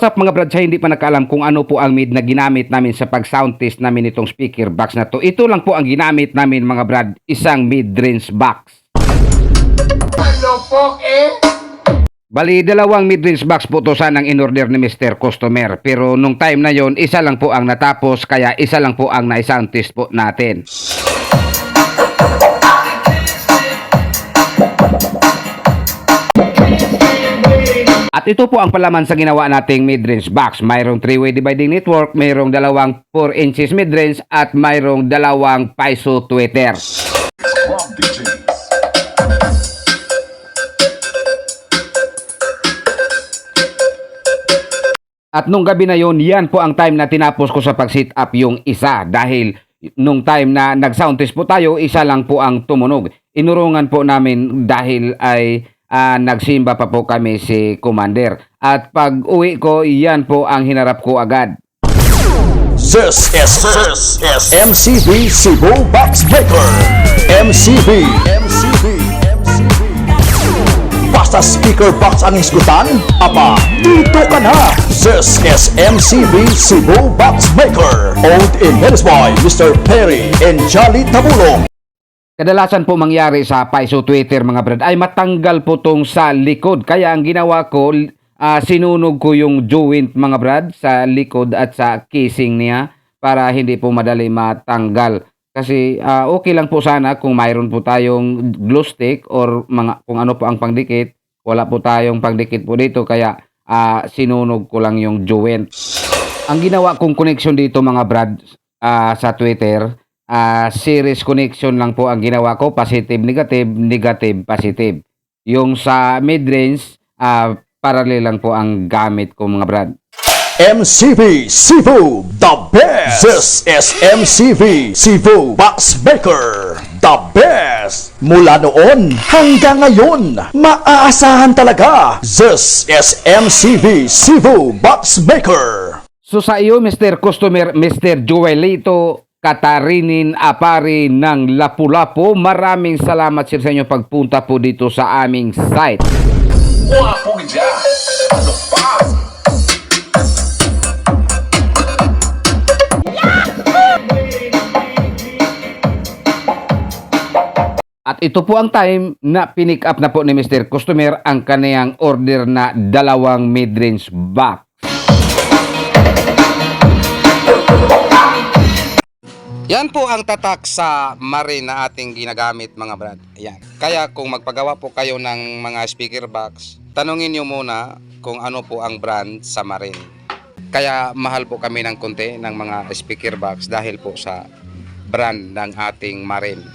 what's up mga brad hindi pa nakaalam kung ano po ang mid na ginamit namin sa pag sound test namin itong speaker box na to. Ito lang po ang ginamit namin mga brad, isang mid-range box. Ano po eh? Bali, dalawang mid-range box po to sanang in-order ni Mr. Customer. Pero nung time na yon isa lang po ang natapos, kaya isa lang po ang na-sound test po natin. At ito po ang palaman sa ginawa nating mid-range box. Mayroong 3-way dividing network, mayroong dalawang 4 inches mid-range at mayroong dalawang piso tweeter. At nung gabi na yon, yan po ang time na tinapos ko sa pag-sit up yung isa dahil nung time na nag-sound test po tayo, isa lang po ang tumunog. Inurungan po namin dahil ay ah, nagsimba pa po kami si Commander. At pag uwi ko, yan po ang hinarap ko agad. This is, this is MCB Cebu Box Breaker. MCB. MCB. Basta speaker box ang isgutan, apa, dito ka na. This is MCB Cebu Box Breaker. Owned in by Mr. Perry and Jolly Tabulong. Kadalasan po mangyari sa Paiso Twitter mga brad ay matanggal po tong sa likod. Kaya ang ginawa ko, ah, sinunog ko yung joint mga brad sa likod at sa casing niya para hindi po madali matanggal. Kasi ah, okay lang po sana kung mayroon po tayong glue stick or mga, kung ano po ang pangdikit. Wala po tayong pangdikit po dito kaya ah, sinunog ko lang yung joint. Ang ginawa kong connection dito mga brad ah, sa Twitter, ah, series connection lang po ang ginawa ko, positive, negative, negative, positive. Yung sa mid-range, ah, parallel lang po ang gamit ko mga brad. MCB Cebu, the best. This is MCB Cebu Box Breaker, the best. Mula noon hanggang ngayon, maaasahan talaga. This is MCB Cebu Box Breaker. So sa iyo, Mr. Customer, Mr. Joelito Katarinin Apari ng Lapu-Lapu, maraming salamat sir sa inyo pagpunta po dito sa aming site. At ito po ang time na pinick up na po ni Mr. Customer ang kaniyang order na dalawang mid-range box. Yan po ang tatak sa marine na ating ginagamit mga brad. Ayan. Kaya kung magpagawa po kayo ng mga speaker box, tanungin nyo muna kung ano po ang brand sa marine. Kaya mahal po kami ng konti ng mga speaker box dahil po sa brand ng ating marine.